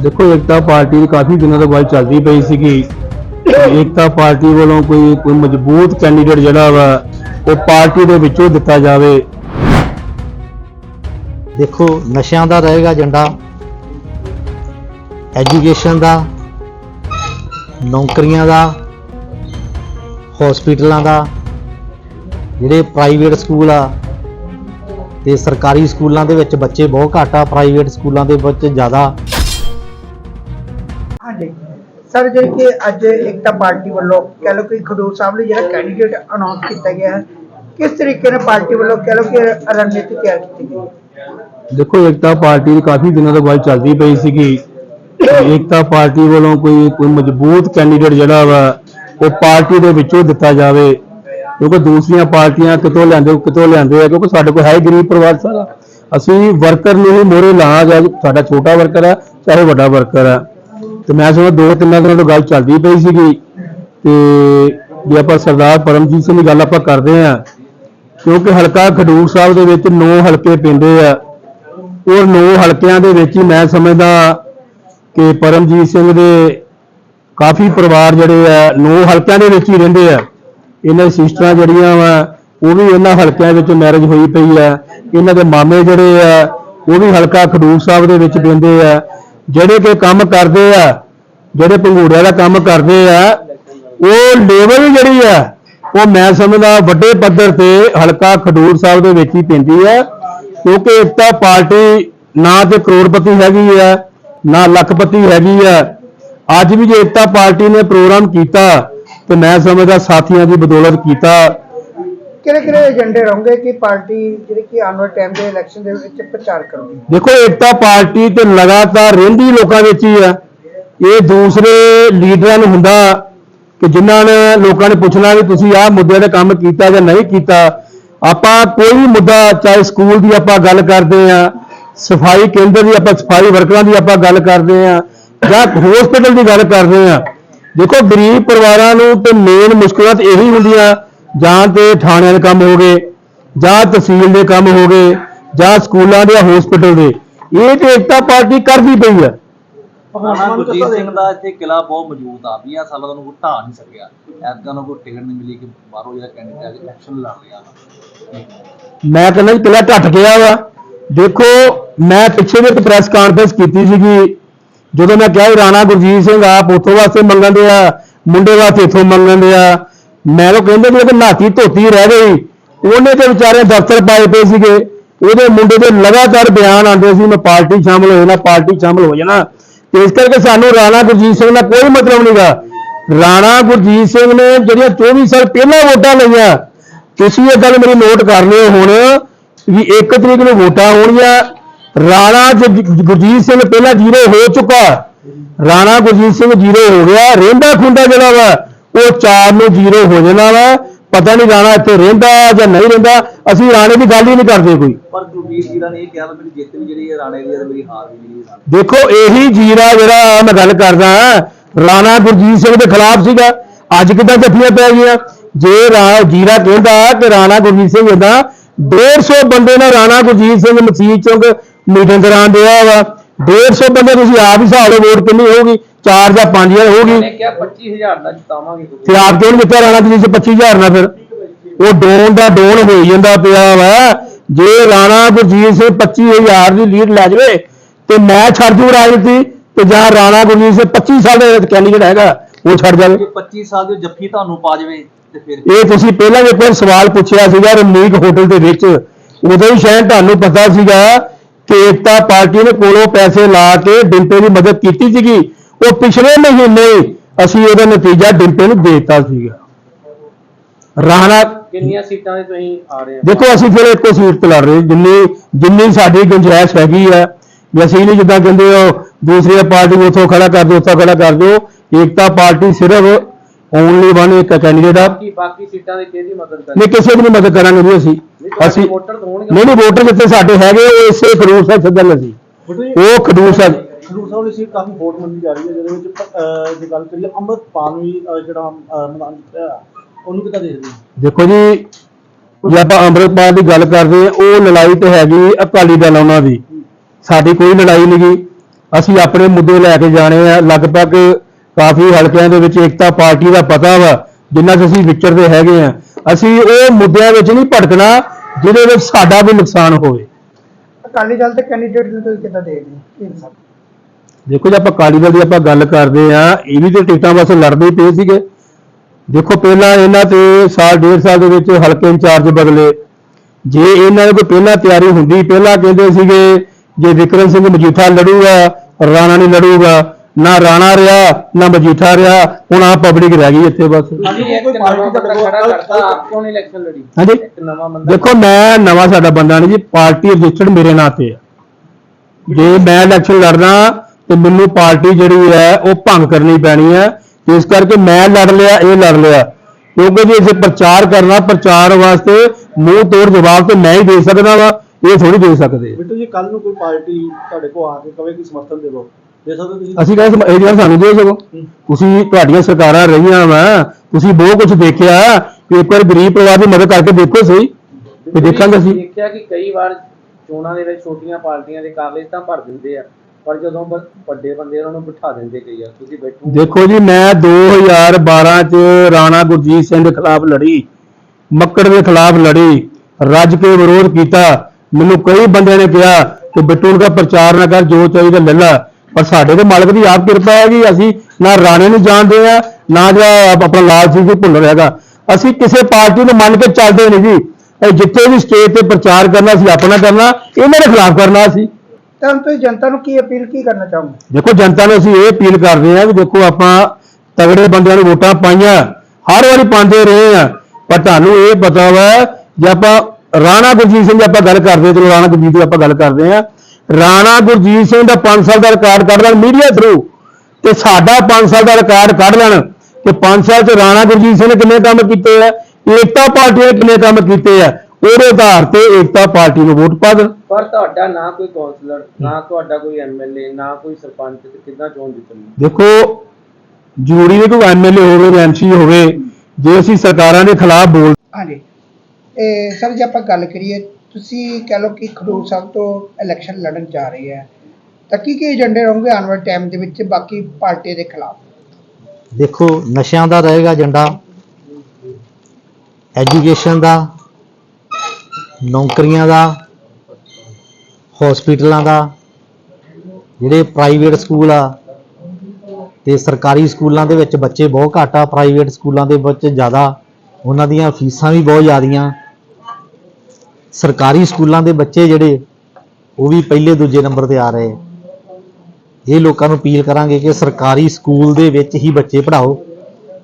ਦੇਖੋ, ਏਕਤਾ ਪਾਰਟੀ ਕਾਫੀ ਦਿਨਾਂ ਤੋਂ ਬਾਅਦ ਚੱਲਦੀ ਪਈ ਸੀਗੀ। ਏਕਤਾ ਪਾਰਟੀ ਵੱਲੋਂ ਕੋਈ ਕੋਈ ਮਜ਼ਬੂਤ ਕੈਂਡੀਡੇਟ ਜਿਹੜਾ ਵਾ, ਉਹ ਪਾਰਟੀ ਦੇ ਵਿੱਚੋਂ ਦਿੱਤਾ ਜਾਵੇ। ਦੇਖੋ, ਨਸ਼ਿਆਂ ਦਾ ਰਹੇਗਾ ਏਜੰਡਾ ਐਜੂਕੇਸ਼ਨ ਦਾ, ਨੌਕਰੀਆਂ ਦਾ ਹਸਪੀਟਲਾਂ ਦਾ, ਜਿਹੜੇ ਪ੍ਰਾਈਵੇਟ ਸਕੂਲ ਆ, ਤੇ ਸਰਕਾਰੀ ਸਕੂਲਾਂ ਦੇ ਵਿੱਚ ਬੱਚੇ ਬਹੁਤ ਘੱਟ ਆ ਪ੍ਰਾਈਵੇਟ ਸਕੂਲਾਂ ਦੇ ਵਿੱਚ ਜ਼ਿਆਦਾ। ਸਰ, ਜਿਹੜੀ ਕਿ ਅੱਜ ਏਕਤਾ ਪਾਰਟੀ ਵੱਲੋਂ ਕਹਿ ਲਓ ਕਿ ਖਡੂਰ ਸਾਹਿਬ ਲਈ ਜਿਹੜਾ ਕੈਂਡੀਡੇਟ ਅਨਾਉਂਸ ਕੀਤਾ ਗਿਆ ਹੈ, ਕਿਸ ਤਰੀਕੇ ਨਾਲ ਪਾਰਟੀ ਵੱਲੋਂ ਕਹਿ ਲਓ ਕਿ ਰਣਨੀਤੀ ਤਿਆਰ ਕੀਤੀ ਗਈ? ਦੇਖੋ, ਏਕਤਾ ਪਾਰਟੀ ਕਾਫੀ ਦਿਨਾਂ ਤੋਂ ਬਾਅਦ ਚੱਲਦੀ ਪਈ ਸੀਗੀ। ਏਕਤਾ ਪਾਰਟੀ ਵੱਲੋਂ ਕੋਈ ਕੋਈ ਮਜ਼ਬੂਤ ਕੈਂਡੀਡੇਟ ਜਿਹੜਾ ਵਾ, ਉਹ ਪਾਰਟੀ ਦੇ ਵਿੱਚੋਂ ਦਿੱਤਾ ਜਾਵੇ। ਕਿਉਂਕਿ ਦੂਸਰੀਆਂ ਪਾਰਟੀਆਂ ਕਿਤੋਂ ਲਿਆਂਦੇ ਕਿਤੋਂ ਲਿਆਂਦੇ ਆ, ਕਿਉਂਕਿ ਸਾਡੇ ਕੋਲ ਹੈ ਹੀ ਗਰੀਬ ਪਰਿਵਾਰ ਸਾਰਾ। ਅਸੀਂ ਵਰਕਰ ਨੂੰ ਹੀ ਮੋਰੇ ਲਾਣਾ ਜਾਂ ਸਾਡਾ ਛੋਟਾ ਵਰਕਰ ਆ, ਚਾਹੇ ਵੱਡਾ ਵਰਕਰ ਆ। ਤੇ ਮੈਂ ਸਮਝ ਦੋ ਤਿੰਨਾਂ ਦਿਨਾਂ ਤੋਂ ਗੱਲ ਚੱਲਦੀ ਪਈ ਸੀਗੀ ਤੇ ਜੇ ਆਪਾਂ ਸਰਦਾਰ ਪਰਮਜੀਤ ਸਿੰਘ ਦੀ ਗੱਲ ਆਪਾਂ ਕਰਦੇ ਆ ਕਿਉਂਕਿ ਹਲਕਾ ਖਡੂਰ ਸਾਹਿਬ ਦੇ ਵਿੱਚ ਨੌ ਹਲਕੇ ਪੈਂਦੇ ਆ। ਉਹ ਨੌ ਹਲਕਿਆਂ ਦੇ ਵਿੱਚ ਹੀ ਮੈਂ ਸਮਝਦਾ ਕਿ ਪਰਮਜੀਤ ਸਿੰਘ ਦੇ ਕਾਫੀ ਪਰਿਵਾਰ ਜਿਹੜੇ ਆ, ਨੌ ਹਲਕਿਆਂ ਦੇ ਵਿੱਚ ਹੀ ਰਹਿੰਦੇ ਆ। ਇਹਨਾਂ ਸਿਸਟਰਾਂ ਜਿਹੜੀਆਂ ਵਾ, ਉਹ ਵੀ ਇਹਨਾਂ ਹਲਕਿਆਂ ਵਿੱਚ ਮੈਰਿਜ ਹੋਈ ਪਈ ਆ। ਇਹਨਾਂ ਦੇ ਮਾਮੇ ਜਿਹੜੇ ਆ, ਉਹ ਵੀ ਹਲਕਾ ਖਡੂਰ ਸਾਹਿਬ ਦੇ ਵਿੱਚ ਪੈਂਦੇ ਆ। ਜਿਹੜੇ ਕਿ ਕੰਮ ਕਰਦੇ ਆ, ਜਿਹੜੇ ਪੰਗੂੜਿਆਂ ਦਾ ਕੰਮ ਕਰਦੇ ਆ, ਉਹ ਲੇਵਲ ਜਿਹੜੀ ਆ, ਉਹ ਮੈਂ ਸਮਝਦਾ ਵੱਡੇ ਪੱਧਰ ਤੇ ਹਲਕਾ ਖਡੂਰ ਸਾਹਿਬ ਦੇ ਵਿੱਚ ਹੀ ਪੈਂਦੀ ਆ, ਕਿਉਂਕਿ ਏਕਤਾ ਪਾਰਟੀ ਨਾ ਤੇ ਕਰੋੜਪਤੀ ਹੈਗੀ ਆ, ਨਾ ਲੱਖਪਤੀ ਹੈਗੀ ਆ। ਅੱਜ ਵੀ ਜੇ ਏਕਤਾ ਪਾਰਟੀ ਨੇ ਪ੍ਰੋਗਰਾਮ ਕੀਤਾ, ਤੇ ਮੈਂ ਸਮਝਦਾ ਸਾਥੀਆਂ ਦੀ ਬਦੌਲਤ ਕੀਤਾ। ਕਿਹੜੇ ਕਿਹੜੇ ਏਜੰਡੇ ਰਹੋਗੇ ਕਿ ਪਾਰਟੀ ਜਿਹੜੀ ਕਿ ਆਉਣ ਵਾਲੇ ਟਾਈਮ ਦੇ ਇਲੈਕਸ਼ਨ ਦੇ ਵਿੱਚ ਪ੍ਰਚਾਰ ਕਰੂਗੀ? ਦੇਖੋ, ਏਕਤਾ ਪਾਰਟੀ ਤੇ ਲਗਾਤਾਰ ਰਹਿੰਦੀ ਲੋਕਾਂ ਵਿੱਚ ਹੀ ਆ। ਇਹ ਦੂਸਰੇ ਲੀਡਰਾਂ ਨੂੰ ਹੁੰਦਾ ਕਿ ਜਿਨ੍ਹਾਂ ਨੇ ਲੋਕਾਂ ਨੇ ਪੁੱਛਣਾ ਵੀ ਤੁਸੀਂ ਆਹ ਮੁੱਦਿਆਂ ਤੇ ਕੰਮ ਕੀਤਾ ਜਾਂ ਨਹੀਂ ਕੀਤਾ। ਆਪਾਂ ਕੋਈ ਵੀ ਮੁੱਦਾ, ਚਾਹੇ ਸਕੂਲ ਦੀ ਆਪਾਂ ਗੱਲ ਕਰਦੇ ਆ ਸਫ਼ਾਈ ਕੇਂਦਰ ਦੀ ਆਪਾਂ, ਸਫ਼ਾਈ ਵਰਕਰਾਂ ਦੀ ਆਪਾਂ ਗੱਲ ਕਰਦੇ ਆ ਜਾਂ ਹਸਪੀਟਲ ਦੀ ਗੱਲ ਕਰਦੇ ਆ ਦੇਖੋ, ਗਰੀਬ ਪਰਿਵਾਰਾਂ ਨੂੰ ਤੇ ਮੇਨ ਮੁਸ਼ਕਲਾਂ ਤੇ ਇਹੀ ਹੁੰਦੀਆਂ ਜਾਂ ਤੇ ਥਾਣਿਆਂ ਦੇ ਕੰਮ ਹੋ ਗਏ ਜਾਂ ਤਹਿਸੀਲ ਦੇ ਕੰਮ ਹੋ ਗਏ ਜਾਂ ਸਕੂਲਾਂ ਦੇ ਹਸਪੀਟਲ ਦੇ। ਇਹ ਤੇ ਏਕਤਾ ਪਾਰਟੀ ਕਰਦੀ ਪਈ ਆ। ਰਾਣਾ ਗੁਰਜੀਤ ਸਿੰਘ ਦਾ ਇੱਥੇ ਕਿਲਾ ਬਹੁਤ ਮਜ਼ਬੂਤ ਆ 20 ਸਾਲਾਂ ਤੋਂ ਉਹਨੂੰ ਕੋਈ ਢਾਹ ਨਹੀਂ ਸਕਿਆ। ਐਤਕਾਂ ਨੂੰ ਕੋਈ ਟਿਕਟ ਨਹੀਂ ਮਿਲੀ ਕਿ ਬਾਹਰੋਂ ਜਿਹੜਾ ਕੈਂਡੀਡੇਟ ਇਲੈਕਸ਼ਨ ਲੜ ਰਿਹਾ। ਵਾ ਮੈਂ ਕਹਿੰਦਾ ਕਿਲਾ ਢੱਟ ਗਿਆ ਵਾ। ਦੇਖੋ ਮੈਂ ਪਿੱਛੇ ਵੀ ਇੱਕ ਪ੍ਰੈਸ ਕਾਨਫਰੰਸ ਕੀਤੀ ਸੀਗੀ। ਜਦੋਂ ਮੈਂ ਕਿਹਾ ਵੀ ਰਾਣਾ ਗੁਰਜੀਤ ਸਿੰਘ ਆਪ ਉੱਥੋਂ ਵਾਸਤੇ ਮੰਗਣ ਦੇ ਆ ਮੁੰਡੇ ਵਾਸਤੇ ਇੱਥੋਂ ਮੰਗਣ ਦੇ ਆ ਮੈਂ ਉਹ ਕਹਿੰਦੇ ਵੀ ਉਹ ਨਾਤੀ ਧੋਤੀ ਰਹਿ ਗਈ। ਉਹਨੇ ਤੇ ਵਿਚਾਰੇ ਦਫ਼ਤਰ ਪਾਏ ਪਏ ਸੀਗੇ। ਉਹਦੇ ਮੁੰਡੇ ਦੇ ਲਗਾਤਾਰ ਬਿਆਨ ਆਉਂਦੇ ਸੀ, ਮੈਂ ਪਾਰਟੀ ਸ਼ਾਮਲ ਹੋ ਜਾਣਾ, ਪਾਰਟੀ ਸ਼ਾਮਲ ਹੋ ਜਾਣਾ। ਤੇ ਇਸ ਕਰਕੇ ਸਾਨੂੰ ਰਾਣਾ ਗੁਰਜੀਤ ਸਿੰਘ ਦਾ ਕੋਈ ਮਤਲਬ ਨਹੀਂਗਾ ਰਾਣਾ ਗੁਰਜੀਤ ਸਿੰਘ ਨੇ ਜਿਹੜੀਆਂ 24 ਸਾਲ ਪਹਿਲਾਂ ਵੋਟਾਂ ਲਈਆਂ, ਤੁਸੀਂ ਇਹ ਗੱਲ ਮੇਰੀ ਨੋਟ ਕਰ ਲਿਓ ਹੁਣ, ਵੀ 1 ਤਰੀਕ ਨੂੰ ਵੋਟਾਂ ਹੋਣੀਆਂ ਰਾਣਾ ਗੁਰਜੀਤ ਸਿੰਘ ਪਹਿਲਾਂ ਜ਼ੀਰੋ ਹੋ ਚੁੱਕਾ। ਰਾਣਾ ਗੁਰਜੀਤ ਸਿੰਘ ਜ਼ੀਰੋ ਹੋ ਗਿਆ। ਰਹਿੰਦਾ ਖੁੰਡਾ ਜਿਹੜਾ ਵਾ ਉਹ 4 ਨੂੰ ਜ਼ੀਰੋ ਹੋ ਜਾਣਾ ਵਾ ਪਤਾ ਨਹੀਂ ਰਾਣਾ ਇੱਥੇ ਰਹਿੰਦਾ ਜਾਂ ਨਹੀਂ ਰਹਿੰਦਾ ਅਸੀਂ ਰਾਣੇ ਦੀ ਗੱਲ ਹੀ ਨਹੀਂ ਕਰਦੇ ਕੋਈ। ਪਰ ਗੁਰਵੀਰ ਜੀਰਾ ਨੇ ਇਹ ਕਿਹਾ ਵੀ ਮੇਰੀ ਜਿੱਤ ਵੀ ਜਿਹੜੀ ਹੈ ਰਾਣੇ ਦੀ ਹੈ ਤੇ ਮੇਰੀ ਹਾਰ ਵੀ ਜਿਹੜੀ ਹੈ। ਦੇਖੋ ਇਹੀ ਜੀਰਾ ਜਿਹੜਾ ਮੈਂ ਗੱਲ ਕਰਦਾ ਰਾਣਾ ਗੁਰਜੀਤ ਸਿੰਘ ਦੇ ਖਿਲਾਫ ਸੀਗਾ। ਅੱਜ ਕਿਦਾਂ ਜੱਫੀਆਂ ਪੈ ਗਈਆਂ? ਜੇ ਰਾ ਜੀਰਾ ਕਹਿੰਦਾ ਕਿ ਰਾਣਾ ਗੁਰਜੀਤ ਸਿੰਘ ਇਹਦਾ 150 ਬੰਦੇ ਨਾਲ ਰਾਣਾ ਗੁਰਜੀਤ ਸਿੰਘ ਮਸੀਹ ਚੌਂਕ ਮੀਟਿੰਗ ਕਰਾਉਣ ਦਿਆ ਵਾ। 150 ਬੰਦੇ ਤੁਸੀਂ ਆਪ ਹੀ ਹਿਸਾਬ ਲਓ ਵੋਟ ਕਿੰਨੀ ਹੋਊਗੀ? 4 ਜਾਂ 5000 ਹੋਊਗੀ। ਕਿਹਾ 25000 ਦਾ ਜਿਤਾਵਾਂਗੇ ਤੇ ਆਪ ਕਿਉਂ ਦਿੱਤਾ ਰਾਣਾ ਸਿੰਘ 25000 ਨਾਲ ਫਿਰ? ਉਹ ਡੋਨ ਦਾ ਡੋਨ ਹੋਈ ਜਾਂਦਾ ਪਿਆ ਵਾ। ਜੇ ਰਾਣਾ ਗੁਰਜੀਤ ਸਿੰਘ 25000 ਦੀ ਲੀਡ ਲੈ ਜਾਵੇ ਤੇ ਮੈਂ ਛੱਡ ਦੂ ਰਾਜਨੀਤੀ ਤੇ ਜਾਂ ਰਾਣਾ ਗੁਰਜੀਤ ਸਿੰਘ 25 ਸਾਲ ਦਾ ਕੈਂਡੀਡੇਟ ਹੈਗਾ ਉਹ ਛੱਡ ਜਾਵੇ ਜੇ 25 ਸਾਲ ਦੀ ਜੱਫੀ ਤੁਹਾਨੂੰ ਪਾ ਜਾਵੇ ਤੇ ਫਿਰ ਇਹ ਤੁਸੀਂ ਪਹਿਲਾਂ ਵੀ ਇੱਕ ਵਾਰ ਸਵਾਲ ਪੁੱਛਿਆ ਸੀਗਾ ਰਮਨੀਕ ਹੋਟਲ ਦੇ ਵਿੱਚ। ਉਦੋਂ ਹੀ ਸ਼ਾਇਦ ਤੁਹਾਨੂੰ ਪਤਾ ਸੀਗਾ ਕਿ ਏਕਤਾ ਪਾਰਟੀ ਨੇ ਕੋਲੋਂ ਪੈਸੇ ਲਾ ਕੇ ਡਿੰਪੇ ਦੀ ਮਦਦ ਕੀਤੀ ਸੀਗੀ। ਉਹ ਪਿਛਲੇ ਮਹੀਨੇ ਅਸੀਂ ਉਹਦਾ ਨਤੀਜਾ ਡਿੰਪੇ ਨੂੰ ਦੇ ਦਿੱਤਾ ਸੀਗਾ। ਰਾਣਾ ਕਿੰਨੀਆਂ ਸੀਟਾਂ ਦੇ ਤੁਸੀਂ ਆ ਰਹੇ ਦੇਖੋ ਅਸੀਂ ਫਿਰ ਇੱਕੋ ਸੀਟ ਤੇ ਲੜ ਰਹੇ ਜਿੰਨੀ ਜਿੰਨੀ ਸਾਡੀ ਗੁੰਜਾਇਸ਼ ਹੈਗੀ ਆ ਵੀ ਅਸੀਂ ਨਹੀਂ ਜਿੱਦਾਂ ਕਹਿੰਦੇ ਹੋ ਦੂਸਰੀਆਂ ਪਾਰਟੀ ਉੱਥੋਂ ਖੜਾ ਕਰ ਦਿਓ ਉੱਥੋਂ ਖੜਾ ਕਰ ਦਿਓ। ਏਕਤਾ ਪਾਰਟੀ ਸਿਰਫ ਓਨਲੀ ਵਨ ਇੱਕ ਕੈਂਡੀਡੇਟ ਆ। ਬਾਕੀ ਬਾਕੀ ਸੀਟਾਂ ਦੇ ਕਿਹਦੀ ਮਦਦ ਨਹੀਂ ਕਿਸੇ ਦੀ ਨਹੀਂ ਮਦਦ ਕਰਾਂਗੇ ਜੀ ਅਸੀਂ। ਅਸੀਂ ਵੋਟਰ ਹੋਣਗੇ। ਨਹੀਂ ਨਹੀਂ ਵੋਟਰ ਜਿੱਥੇ ਸਾਡੇ ਹੈਗੇ ਉਹ ਇਸੇ ਖਡੂਰ ਸਾਹਿਬ ਸੱਦਣ ਅਸੀਂ। ਉਹ ਖਡੂਰ ਸਾਹਿਬ। ਖਡੂਰ ਸਾਹਿਬ ਦੀ ਸੀਟ ਕਾਫੀ ਵੋਟ ਮੰਨੀ ਜਾ ਰਹੀ ਹੈ ਜਿਹਦੇ ਵਿੱਚ ਜੇ ਗੱਲ ਕਰੀਏ ਅੰਮ੍ਰਿਤਪਾਲ ਵੀ ਜਿਹੜਾ ਮੈਦਾਨ ਹੈ, ਉਹਨੂੰ ਕਿੱਦਾਂ ਦੇਖਦੇ ਦੇਖੋ ਜੀ ਜੇ ਆਪਾਂ ਅੰਮ੍ਰਿਤਪਾਲ ਦੀ ਗੱਲ ਕਰਦੇ ਹਾਂ ਉਹ ਲੜਾਈ ਤੇ ਹੈਗੀ ਅਕਾਲੀ ਦਲ ਉਹਨਾਂ ਦੀ। ਸਾਡੀ ਕੋਈ ਲੜਾਈ ਨਹੀਂ ਗੀ। ਅਸੀਂ ਆਪਣੇ ਮੁੱਦੇ ਲੈ ਕੇ ਜਾਣੇ ਆ। ਲਗਭਗ ਕਾਫੀ ਹਲਕਿਆਂ ਦੇ ਵਿੱਚ ਏਕਤਾ ਪਾਰਟੀ ਦਾ ਪਤਾ ਵਾ ਜਿੰਨਾ 'ਚ ਅਸੀਂ ਵਿਚਰਦੇ ਹੈਗੇ ਆ। ਅਸੀਂ ਉਹ ਮੁੱਦਿਆਂ ਵਿੱਚ ਨਹੀਂ ਭਟਕਣਾ ਜਿਹਦੇ ਵਿੱਚ ਸਾਡਾ ਵੀ ਨੁਕਸਾਨ ਹੋਵੇ। ਅਕਾਲੀ ਦਲ ਦੇ ਕੈਂਡੀਡੇਟ ਨੂੰ ਤੁਸੀਂ ਕਿੱਦਾਂ ਦੇਖਦੇ ਹੋ? ਦੇਖੋ ਜੇ ਆਪਾਂ ਅਕਾਲੀ ਦਲ ਦੀ ਆਪਾਂ ਗੱਲ ਕਰਦੇ ਆ ਇਹ ਵੀ ਤੇ ਟਿਕਟਾਂ ਵਾਸਤੇ ਲੜਦੇ ਪਏ ਸੀਗੇ। ਦੇਖੋ ਪਹਿਲਾਂ ਇਹਨਾਂ ਤੇ ਸਾਲ ਡੇਢ ਸਾਲ ਦੇ ਵਿੱਚ ਹਲਕੇ ਇੰਚਾਰਜ ਬਦਲੇ। ਜੇ ਇਹਨਾਂ ਦੀ ਕੋਈ ਪਹਿਲਾਂ ਤਿਆਰੀ ਹੁੰਦੀ ਪਹਿਲਾਂ ਕਹਿੰਦੇ ਸੀਗੇ ਜੇ ਵਿਕਰਮ ਸਿੰਘ ਮਜੀਠਾ ਲੜੂਗਾ ਰਾਣਾ ਨਹੀਂ ਲੜੂਗਾ ਨਾ ਰਾਣਾ ਰਿਹਾ ਨਾ ਮਜੀਠਾ ਰਿਹਾ ਹੁਣ ਆ ਪਬਲਿਕ ਰਹਿ ਗਈ ਇੱਥੇ ਬਸ। ਹਾਂਜੀ ਖੜਾ ਆਪ ਕਿਉਂ ਨਹੀਂ ਇਲੈਕਸ਼ਨ ਲੜੀ? ਹਾਂਜੀ। ਇੱਕ ਨਵਾਂ ਬੰਦਾ ਦੇਖੋ ਮੈਂ ਨਵਾਂ ਸਾਡਾ ਬੰਦਾ ਨਹੀਂ ਜੀ ਪਾਰਟੀ ਰਜਿਸਟਰਡ ਮੇਰੇ ਨਾਂ ਤੇ ਆ। ਜੇ ਮੈਂ ਇਲੈਕਸ਼ਨ ਲੜਦਾ ਤੇ ਮੈਨੂੰ ਪਾਰਟੀ ਜਿਹੜੀ ਹੈ ਉਹ ਭੰਗ ਕਰਨੀ ਪੈਣੀ ਹੈ। ਇਸ ਕਰਕੇ ਮੈਂ ਲੜ ਲਿਆ ਇਹ ਲੜ ਲਿਆ। ਕਿਉਂਕਿ ਜੇ ਇਸੇ ਪ੍ਰਚਾਰ ਕਰਨਾ ਪ੍ਰਚਾਰ ਵਾਸਤੇ ਮੂੰਹ ਤੋੜ ਜਵਾਬ ਤੇ ਮੈਂ ਹੀ ਦੇ ਸਕਦਾ ਵਾ ਇਹ ਥੋੜੀ ਦੇ ਸਕਦੇ ਬਿੱਟੂ ਜੀ ਕੱਲ ਨੂੰ ਕੋਈ ਪਾਰਟੀ ਤੁਹਾਡੇ ਕੋਲ ਆ ਕੇ ਕਵੇ ਕਿ ਸਮਰਥਨ ਦੇ ਦਿਓ। ਦੇ ਸਕਦੇ ਹੋ ਤੁਸੀਂ? ਅਸੀਂ ਕਹਿੰਦੇ ਇਹ ਜਿਹੜਾ ਸਾਨੂੰ ਦੇ ਸਕੋ ਤੁਸੀਂ ਤੁਹਾਡੀਆਂ ਸਰਕਾਰਾਂ ਰਹੀਆਂ ਵਾ ਤੁਸੀਂ ਬਹੁਤ ਕੁਝ ਦੇਖਿਆ ਵਾਰ ਗਰੀਬ ਪਰਿਵਾਰ ਦੀ ਮਦਦ ਕਰਕੇ ਦੇਖੋ ਸਹੀ। ਤੇ ਦੇਖਾਂਗੇ ਅਸੀਂ ਦੇਖਿਆ ਕਿ ਕਈ ਵਾਰ ਚੋਣਾਂ ਦੇ ਵਿੱਚ ਛੋਟੀਆਂ ਪਾਰਟੀਆਂ ਦੇ ਕਾਗਜ਼ ਤਾਂ ਭਰ ਦਿੰਦੇ ਆ ਪਰ ਜਦੋਂ ਬ- ਵੱਡੇ ਬੰਦੇ ਉਹਨਾਂ ਨੂੰ ਬਿਠਾ ਦਿੰਦੇ ਕਈ ਆ ਤੁਸੀਂ ਬੈਠੋ। ਦੇਖੋ ਜੀ ਮੈਂ 2012 ਚ ਰਾਣਾ ਗੁਰਜੀਤ ਸਿੰਘ ਦੇ ਖਿਲਾਫ ਲੜੀ ਮੱਕੜ ਦੇ ਖਿਲਾਫ ਲੜੀ ਰੱਜ ਕੇ ਵਿਰੋਧ ਕੀਤਾ। ਮੈਨੂੰ ਕਈ ਬੰਦਿਆਂ ਨੇ ਕਿਹਾ ਕਿ ਬਿੱਟੂ ਦਾ ਪ੍ਰਚਾਰ ਨਾ ਕਰ ਜੋ ਚਾਹੀਦਾ ਲੈ ਲੈ। ਪਰ ਸਾਡੇ ਤੇ ਮਾਲਕ ਦੀ ਆਪ ਕਿਰਪਾ ਹੈ ਕਿ ਅਸੀਂ ਨਾ ਰਾਣੇ ਨੂੰ ਜਾਣਦੇ ਆ ਨਾ ਜਿਹੜਾ ਆਪ- ਆਪਣਾ ਲਾਲ ਸਿੰਘ ਜੀ ਭੁੱਲਰ ਹੈਗਾ। ਅਸੀਂ ਕਿਸੇ ਪਾਰਟੀ ਨੂੰ ਮੰਨ ਕੇ ਚੱਲਦੇ ਨਹੀਂ ਜੀ। ਇਹ ਜਿੱਥੇ ਵੀ ਸਟੇਜ ਤੇ ਪ੍ਰਚਾਰ ਕਰਨਾ ਸੀ ਆਪਣਾ ਕਰਨਾ ਇਹਨਾਂ ਦੇ ਖਿਲਾਫ ਕਰਨਾ ਸੀ ਤਾਂ ਤੁਸੀਂ ਜਨਤਾ ਨੂੰ ਕੀ ਅਪੀਲ ਕੀ ਕਰਨਾ ਚਾਹੋਗੇ? ਦੇਖੋ ਜਨਤਾ ਨੂੰ ਅਸੀਂ ਇਹ ਅਪੀਲ ਕਰਦੇ ਹਾਂ ਵੀ ਦੇਖੋ ਆਪਾਂ ਤਗੜੇ ਬੰਦਿਆਂ ਨੂੰ ਵੋਟਾਂ ਪਾਈਆਂ ਹਰ ਵਾਰੀ ਪਾਉਂਦੇ ਰਹੇ ਆ ਪਰ ਤੁਹਾਨੂੰ ਇਹ ਪਤਾ ਵਾ ਜੇ ਆਪਾਂ ਰਾਣਾ ਗੁਰਜੀਤ ਸਿੰਘ ਦੀ ਆਪਾਂ ਗੱਲ ਕਰਦੇ ਚਲੋ ਰਾਣਾ ਗੁਰਜੀਤ ਦੀ ਆਪਾਂ ਗੱਲ ਕਰਦੇ ਆ ਰਾਣਾ ਗੁਰਜੀਤ ਸਿੰਘ ਦਾ 5 ਸਾਲ ਦਾ ਰਿਕਾਰਡ ਕੱਢ ਲੈਣ ਮੀਡੀਆ ਥਰੂ ਤੇ ਸਾਡਾ 5 ਸਾਲ ਦਾ ਰਿਕਾਰਡ ਕੱਢ ਲੈਣ ਕਿ 5 ਸਾਲ ਚ ਰਾਣਾ ਗੁਰਜੀਤ ਸਿੰਘ ਨੇ ਕਿੰਨੇ ਕੰਮ ਕੀਤੇ ਆ? ਏਕਤਾ ਪਾਰਟੀ ਨੇ ਕਿੰਨੇ ਕੰਮ ਕੀਤੇ ਆ? ਉਹਦੇ ਆਧਾਰ ਤੇ ਏਕਤਾ ਪਾਰਟੀ ਨੂੰ ਵੋਟ ਪਾ ਦੇਣ। ਪਰ ਤੁਹਾਡਾ ਨਾ ਕੋਈ ਕੌਂਸਲਰ ਨਾ ਤੁਹਾਡਾ ਕੋਈ ਐਮਐਲਏ ਨਾ ਕੋਈ ਸਰਪੰਚ ਤੇ ਕਿੱਦਾਂ ਚੋਣ ਜਿੱਤਣੀ? ਦੇਖੋ ਜ਼ਰੂਰੀ ਨਹੀਂ ਕੋਈ ਐਮਐਲਏ ਹੋਵੇ ਜਾਂ ਐਮਸੀ ਹੋਵੇ। ਜੇ ਅਸੀਂ ਸਰਕਾਰਾਂ ਦੇ ਖਿਲਾਫ ਬੋਲ ਹਾਂਜੀ। ਇਹ ਸਰ ਜੇ ਆਪਾਂ ਗੱਲ ਕਰੀਏ ਤੁਸੀਂ ਕਹਿ ਲਓ ਕਿ ਖਡੂਰ ਸਾਹਿਬ ਤੋਂ ਇਲੈਕਸ਼ਨ ਲੜਨ ਜਾ ਰਹੇ ਹੈ। ਤਾਂ ਕੀ ਕੀ ਏਜੰਡੇ ਰਹੋਗੇ ਆਉਣ ਵਾਲੇ ਟਾਈਮ ਦੇ ਵਿੱਚ? ਬਾਕੀ ਪਾਰਟੀ ਦੇ ਖਿਲਾਫ। ਦੇਖੋ, ਨਸ਼ਿਆਂ ਦਾ ਰਹੇਗਾ ਏਜੰਡਾ ਐਜੂਕੇਸ਼ਨ ਦਾ, ਨੌਕਰੀਆਂ ਦਾ ਹਸਪੀਟਲਾਂ ਦਾ, ਜਿਹੜੇ ਪ੍ਰਾਈਵੇਟ ਸਕੂਲ ਆ, ਤੇ ਸਰਕਾਰੀ ਸਕੂਲਾਂ ਦੇ ਵਿੱਚ ਬੱਚੇ ਬਹੁਤ ਘੱਟ ਆ। ਪ੍ਰਾਈਵੇਟ ਸਕੂਲਾਂ ਦੇ ਵਿੱਚ ਜ਼ਿਆਦਾ ਉਹਨਾਂ ਦੀਆਂ ਫੀਸਾਂ ਵੀ ਬਹੁਤ ਜ਼ਿਆਦੀਆਂ। ਸਰਕਾਰੀ ਸਕੂਲਾਂ ਦੇ ਬੱਚੇ ਜਿਹੜੇ ਉਹ ਵੀ ਪਹਿਲੇ ਦੂਜੇ ਨੰਬਰ ਤੇ ਆ ਰਹੇ ਇਹ ਲੋਕਾਂ ਨੂੰ ਅਪੀਲ ਕਰਾਂਗੇ ਕਿ ਸਰਕਾਰੀ ਸਕੂਲ ਦੇ ਵਿੱਚ ਹੀ ਬੱਚੇ ਪੜ੍ਹਾਓ।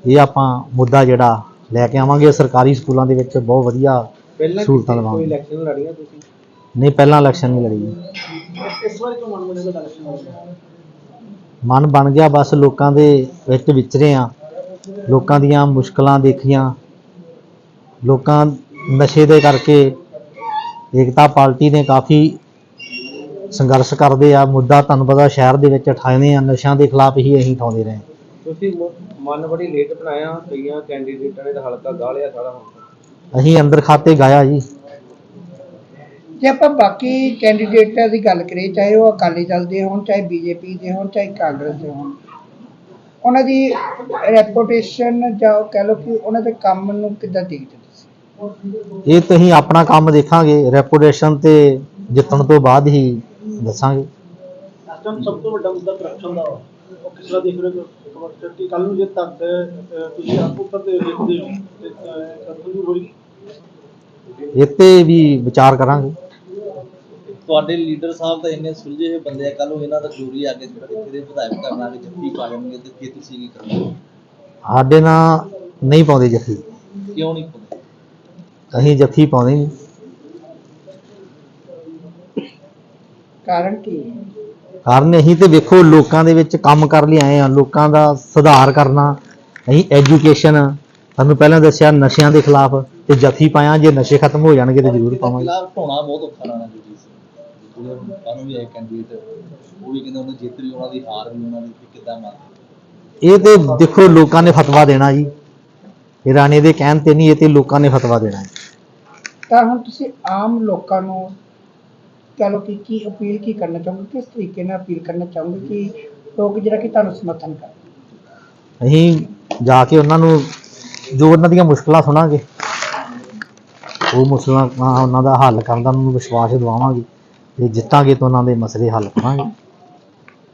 ਇਹ ਆਪਾਂ ਮੁੱਦਾ ਜਿਹੜਾ ਲੈ ਕੇ ਆਵਾਂਗੇ ਸਰਕਾਰੀ ਸਕੂਲਾਂ ਦੇ ਵਿੱਚ ਬਹੁਤ ਵਧੀਆ ਸਹੂਲਤਾਂ ਕੋਈ ਲਵਾਂਗੇ ਇਲੈਕਸ਼ਨ ਲੜੀਆਂ ਤੁਸੀਂ? ਨਹੀਂ ਪਹਿਲਾਂ ਇਲੈਕਸ਼ਨ ਨਹੀਂ ਲੜੀ। ਇਸ ਵਾਰੀ ਕਿਉਂ ਮਨ ਬਣੇਗਾ ਇਲੈਕਸ਼ਨ ਹੋਊਗਾ ਮਨ ਬਣ ਗਿਆ ਬਸ ਲੋਕਾਂ ਦੇ ਵਿੱਚ ਵਿਚਰੇ ਆ। ਲੋਕਾਂ ਦੀਆਂ ਮੁਸ਼ਕਲਾਂ ਦੇਖੀਆਂ। ਲੋਕਾਂ ਨਸ਼ੇ ਦੇ ਕਰਕੇ ਏਕਤਾ ਪਾਰਟੀ ਨੇ ਕਾਫੀ ਸੰਘਰਸ਼ ਕਰਦੇ ਆ। ਮੁੱਦਾ ਤੁਹਾਨੂੰ ਪਤਾ ਸ਼ਹਿਰ ਦੇ ਵਿੱਚ ਉਠਾਏ ਆ। ਨਸ਼ਿਆਂ ਦੇ ਖਿਲਾਫ ਹੀ ਅਸੀਂ ਉਠਾਉਂਦੇ ਰਹੇ। ਤੁਸੀਂ ਮ- ਮਨ ਬੜੀ ਲੇਟ ਬਣਾਇਆ। ਕਈਆਂ ਕੈਂਡੀਡੇਟਾਂ ਨੇ ਤਾਂ ਹਲਕਾ ਗਾਲਿਆ ਸਾਰਾ ਹੁਣ। ਅਸੀਂ ਅੰਦਰ ਖਾਤੇ ਗਾਇਆ ਜੀ। ਜੇ ਆਪਾਂ ਬਾਕੀ ਕੈਂਡੀਡੇਟਾਂ ਦੀ ਗੱਲ ਕਰੀਏ ਚਾਹੇ ਉਹ ਅਕਾਲੀ ਦਲ ਦੇ ਹੋਣ ਚਾਹੇ ਬੀਜੇਪੀ ਦੇ ਹੋਣ ਚਾਹੇ ਕਾਂਗਰਸ ਦੇ ਹੋਣ ਉਹਨਾਂ ਦੀ ਰੈਪੂਟੇਸ਼ਨ ਜਾਂ ਉਹ ਕਹਿ ਲਓ ਕਿ ਉਹਨਾਂ ਦੇ ਕੰਮ ਨੂੰ ਕਿੱਦਾਂ ਦੇਖਦੇ ਇਹ ਤਾਂ ਅਸੀਂ ਆਪਣਾ ਕੰਮ ਦੇਖਾਂਗੇ ਰੈਪੂਟੇਸ਼ਨ ਤੇ ਜਿੱਤਣ ਤੋਂ ਬਾਅਦ ਹੀ ਦੱਸਾਂਗੇ। ਇਸ ਟਾਈਮ ਸਭ ਤੋਂ ਵੱਡਾ ਮੁੱਦਾ ਕਰਪਸ਼ਨ ਦਾ ਵਾ। ਉਹ ਕਿਸ ਤਰ੍ਹਾਂ ਦੇਖ ਰਹੇ ਹੋ? ਕਿ ਕੱਲ ਨੂੰ ਜੇ ਤੱਕ ਤੁਸੀਂ ਆਪ ਉੱਪਰ ਤੇ ਦੇਖਦੇ ਹੋ ਤੇ ਕਰਪਸ਼ਨ ਦੀ ਹੋਈ? ਇਹ ਤੇ ਵੀ ਵਿਚਾਰ ਕਰਾਂਗੇ। ਤੁਹਾਡੇ ਲੀਡਰ ਸਾਹਿਬ ਤਾਂ ਇੰਨੇ ਸੁਲਝੇ ਹੋਏ ਬੰਦੇ ਆ ਕੱਲ ਨੂੰ ਇਹਨਾਂ ਦਾ ਜ਼ਰੂਰੀ ਆ ਕੇ ਇੱਥੇ ਦੇ ਵਿਧਾਇਕ ਕਰਨਾ ਕਿ ਜੱਫੀ ਪਾ ਜਾਣਗੇ ਤੇ ਫਿਰ ਤੁਸੀਂ ਕੀ ਕਰੋਗੇ? ਸਾਡੇ ਨਾਲ ਨਹੀਂ ਪਾਉਂਦੇ ਜੱਫੀ। ਕਿਉਂ ਨਹੀਂ ਪਾਉਂਦੇ? ਅਸੀਂ ਜੱਫੀ ਪਾਉਂਦੇ ਨਹੀਂ। ਕਾਰਨ ਕੀ? ਹੈ ਕਾਰਨ ਅਸੀਂ ਤੇ ਵੇਖੋ ਲੋਕਾਂ ਦੇ ਵਿੱਚ ਕੰਮ ਕਰ ਲਈ ਆਏ ਆ ਲੋਕਾਂ ਦਾ ਸੁਧਾਰ ਕਰਨਾ ਅਸੀਂ ਐਜੂਕੇਸ਼ਨ ਤੁਹਾਨੂੰ ਪਹਿਲਾਂ ਦੱਸਿਆ ਨਸ਼ਿਆਂ ਦੇ ਖਿਲਾਫ ਤੇ ਜੱਫੀ ਪਾਇਆ ਜੇ ਨਸ਼ੇ ਖਤਮ ਹੋ ਜਾਣਗੇ ਤੇ ਜ਼ਰੂਰ ਪਾਵਾਂਗੇ। ਖਿਲਾਫ ਢੋਣਾ ਬਹੁਤ ਔਖਾ ਰਹਿਣਾ ਜੀ ਜਿਹੜੇ ਕਾਨੂੰ ਵੀ ਹੈ ਕੈਂਡੀਡੇਟ ਉਹ ਵੀ ਕਹਿੰਦੇ ਉਹਨੇ ਜਿੱਤ ਵੀ ਉਹਨਾਂ ਦੀ ਹਾਰ ਵੀ ਉਹਨਾਂ ਦੀ ਕਿੱਦਾਂ ਮੰਨ ਇਹ ਤੇ ਦੇਖੋ ਲੋਕਾਂ ਨੇ ਫਤਵਾ ਦੇਣਾ ਜੀ। ਇਹ ਰਾਣੇ ਦੇ ਕਹਿਣ ਤੇ ਨਹੀਂ ਇਹ ਤੇ ਲੋਕਾਂ ਨੇ ਫਤਵਾ ਦੇਣਾ ਹੈ। ਤਾਂ ਹੁਣ ਤੁਸੀਂ ਆਮ ਲੋਕਾਂ ਨੂੰ ਕਹ ਲਓ ਕਿ ਕੀ ਅਪੀਲ ਕੀ ਕਰਨਾ ਚਾਹੋਗੇ? ਕਿਸ ਤਰੀਕੇ ਨਾਲ ਅਪੀਲ ਕਰਨਾ ਚਾਹੋਗੇ ਕਿ ਲੋਕ ਜਿਹੜਾ ਕਿ ਤੁਹਾਨੂੰ ਸਮਰਥਨ ਕਰਨ? ਅਸੀਂ ਜਾ ਕੇ ਉਹਨਾਂ ਨੂੰ ਜੋ ਉਹਨਾਂ ਦੀਆਂ ਮੁਸ਼ਕਲਾਂ ਸੁਣਾਂਗੇ ਉਹ ਮੁਸ਼ਕਲਾਂ ਉਹਨਾਂ ਦਾ ਹੱਲ ਕਰਨ ਦਾ ਉਹਨਾਂ ਨੂੰ ਵਿਸ਼ਵਾਸ ਦਿਵਾਵਾਂਗੇ ਤੇ ਜਿੱਤਾਂਗੇ ਤਾਂ ਉਹਨਾਂ ਦੇ ਮਸਲੇ ਹੱਲ ਕਰਾਂਗੇ।